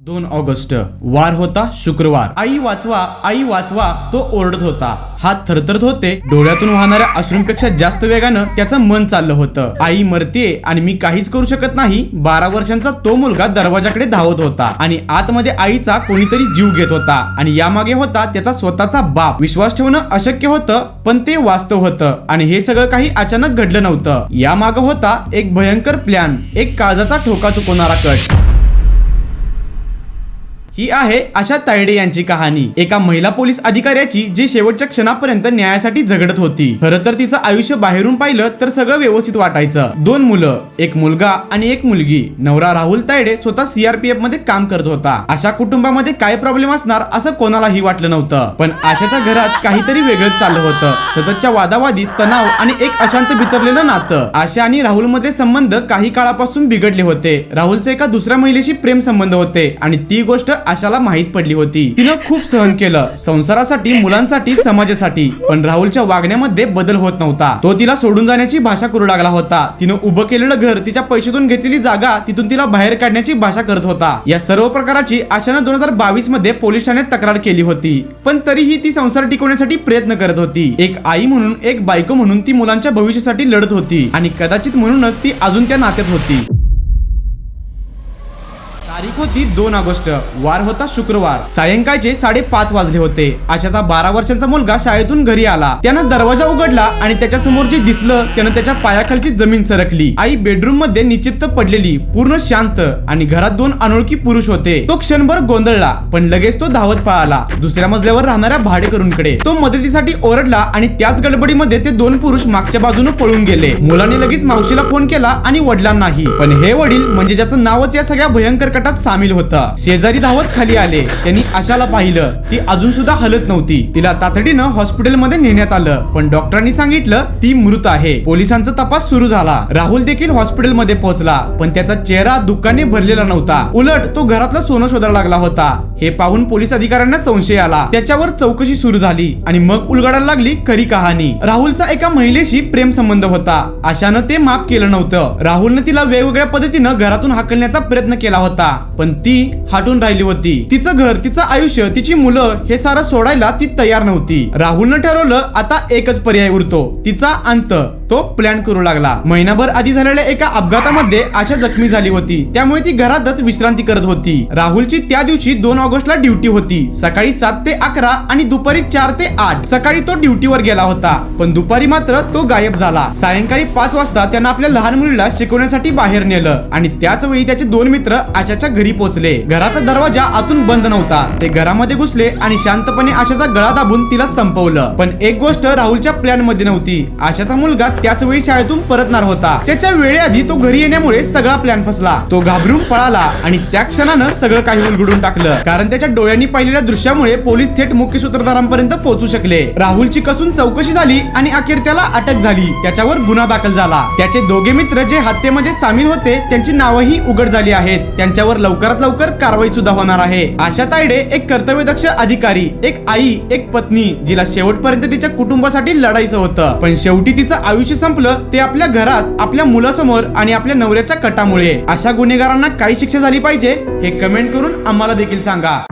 दोन ऑगस्ट वार होता शुक्रवार. आई वाचवा आई वाचवा तो ओरडत होता. हात थरथरत होते डोळ्यातून वाहणाऱ्या अश्रूंपेक्षा जास्त वेगानं त्याचं मन चाललं होतं. आई मरतेय आणि मी काहीच करू शकत नाही बारा वर्षांचा तो मुलगा दरवाजाकडे धावत होता आणि आतमध्ये आईचा कोणीतरी जीव घेत होता आणि यामागे होता त्याचा स्वतःचा बाप. विश्वास ठेवणं अशक्य होतं पण ते वास्तव होतं आणि हे सगळं काही अचानक घडलं नव्हतं. यामागे होता एक भयंकर प्लॅन एक काळजाचा ठोका चुकवणारा कट. ही आहे आशा तायडे यांची कहाणी. एका महिला पोलीस अधिकाऱ्याची जी शेवटच्या क्षणापर्यंत न्यायासाठी झगडत होती. खरं तर तिचं आयुष्य बाहेरून पाहिलं तर सगळं व्यवस्थित वाटायचं. दोन मुलं एक मुलगा आणि एक मुलगी. नवरा राहुल तायडे स्वतः सीआरपीएफमध्ये काम करत होता. अशा कुटुंबामध्ये काय प्रॉब्लेम असणार असं कोणालाही वाटलं नव्हतं. पण आशाच्या घरात काहीतरी वेगळंच चाललं होतं. सततच्या वादावादी तणाव आणि एक अशांत बितरलेलं नातं. आशा आणि राहुलमध्ये संबंध काही काळापासून बिघडले होते. राहुलचे एका दुसऱ्या महिलेशी प्रेम संबंध होते आणि ती गोष्ट आशाला माहीत पडली होती. तिनं खूप सहन केलं. संसारासाठी मुलांसाठी समाजासाठी. पण राहुलच्या वागण्यामध्ये बदल होत नव्हता. तो तिला सोडून जाण्याची भाषा करू लागला होता. तिनं उभं केलेलं घर तिच्या पैशातून घेतलेली जागा तिथून तिला बाहेर काढण्याची भाषा करत होता. या सर्व प्रकाराची आशानं दोन हजार बावीसमध्ये पोलीस ठाण्यात तक्रार केली होती. पण तरीही ती संसार टिकवण्यासाठी प्रयत्न करत होती. एक आई म्हणून एक बायको म्हणून ती मुलांच्या भविष्यासाठी लढत होती. आणि कदाचित म्हणूनच ती अजून त्या नात्यात होती. तारीख होती दोन ऑगस्ट. वार होता शुक्रवार. सायंकाळचे साडेपाच वाजले होते. आशाचा बारा वर्षांचा मुलगा शाळेतून घरी आला. त्यानं दरवाजा उघडला आणि त्याच्यासमोर जे दिसलं त्यानं त्याच्या पायाखालची जमीन सरकली. आई बेडरूममध्ये निश्चित पडलेली पूर्ण शांत आणि घरात दोन अनोळखी पुरुष होते. तो क्षणभर गोंधळला पण लगेच तो धावत पळाला. दुसऱ्या मजल्यावर राहणाऱ्या भाडेकरूंकडे. तो मदतीसाठी ओरडला आणि त्याच गडबडीमध्ये ते दोन पुरुष मागच्या बाजूने पळून गेले. मुलाने लगेच मावशीला फोन केला आणि वडिलांनाही. पण हे वडील म्हणजे ज्याचं नावच या सगळ्या भयंकर कटा गटात सामील होता. शेजारी धावत खाली आले. त्यांनी आशाला पाहिलं. ती अजून सुद्धा हलत नव्हती. तिला तातडीनं हॉस्पिटलमध्ये नेण्यात आलं. पण डॉक्टरांनी सांगितलं ती मृत आहे. पोलिसांचा तपास सुरू झाला. राहुल देखील हॉस्पिटलमध्ये पोहोचला. पण त्याचा चेहरा दुःखाने भरलेला नव्हता. उलट तो घरातलं सोनं शोधायला लागला होता. हे पाहून पोलीस अधिकाऱ्यांना संशय आला. त्याच्यावर चौकशी सुरू झाली आणि मग उलगडायला लागली खरी कहाणी. राहुलचा एका महिलेशी प्रेम संबंध होता. आशानं ते माफ केलं नव्हतं. राहुलनं तिला वेगवेगळ्या पद्धतीनं घरातून हाकलण्याचा प्रयत्न केला होता. पण ती हटून राहिली होती. तिचं घर तिचं आयुष्य तिची मुलं हे सारं सोडायला ती तयार नव्हती. राहुलनं ठरवलं आता एकच पर्याय उरतो. तिचा अंत. तो प्लॅन करू लागला. महिनाभर आधी झालेल्या एका अपघातामध्ये आशा जखमी झाली होती. त्यामुळे ती घरातच विश्रांती करत होती. राहुलची त्या दिवशी दोन ऑगस्टला ड्युटी होती. सकाळी सात ते अकरा आणि दुपारी चार ते आठ. सकाळी तो ड्युटीवर गेला होता. पण दुपारी मात्र तो गायब झाला. सायंकाळी पाच वाजता त्यानं आपल्या लहान मुलीला शिकवण्यासाठी बाहेर नेलं आणि त्याच वेळी त्याचे दोन मित्र आशाच्या घरी पोहोचले. घराचा दरवाजा आतून बंद नव्हता. ते घरामध्ये घुसले आणि शांतपणे आशाचा गळा दाबून तिला संपवलं. पण एक गोष्ट राहुलच्या प्लॅनमध्ये नव्हती. आशाचा मुलगा त्याच वेळी शाळेतून परतणार होता. त्याच्या वेळेआधी तो घरी येण्यामुळे सगळा प्लॅन फसला. तो घाबरून पळाला आणि त्या क्षणानं सगळं काही उलगडून टाकलं. कारण त्याच्या डोळ्यांनी पाहिलेल्या दृश्यामुळे पोलीस थेट मुख्य सूत्रधारांपर्यंत पोहोचू शकले. राहुलची कसून चौकशी झाली आणि अखेर त्याला अटक झाली. त्याच्यावर गुन्हा दाखल झाला. त्याचे दोघे मित्र जे हत्येमध्ये सामील होते त्यांची नावही उघड झाली आहेत. त्यांच्यावर लवकरात लवकर कारवाई सुद्धा होणार आहे. आशा तायडे एक कर्तव्यदक्ष अधिकारी एक आई एक पत्नी जिला शेवटपर्यंत तिच्या कुटुंबासाठी लढायचं होतं. पण शेवटी तिचं आयुष्य संपलं ते आपल्या घरात आपल्या मुलासमोर आणि आपल्या नवऱ्याच्या कटामुळे. अशा गुन्हेगारांना काही शिक्षा झाली पाहिजे हे कमेंट करून आम्हाला देखील सांगा.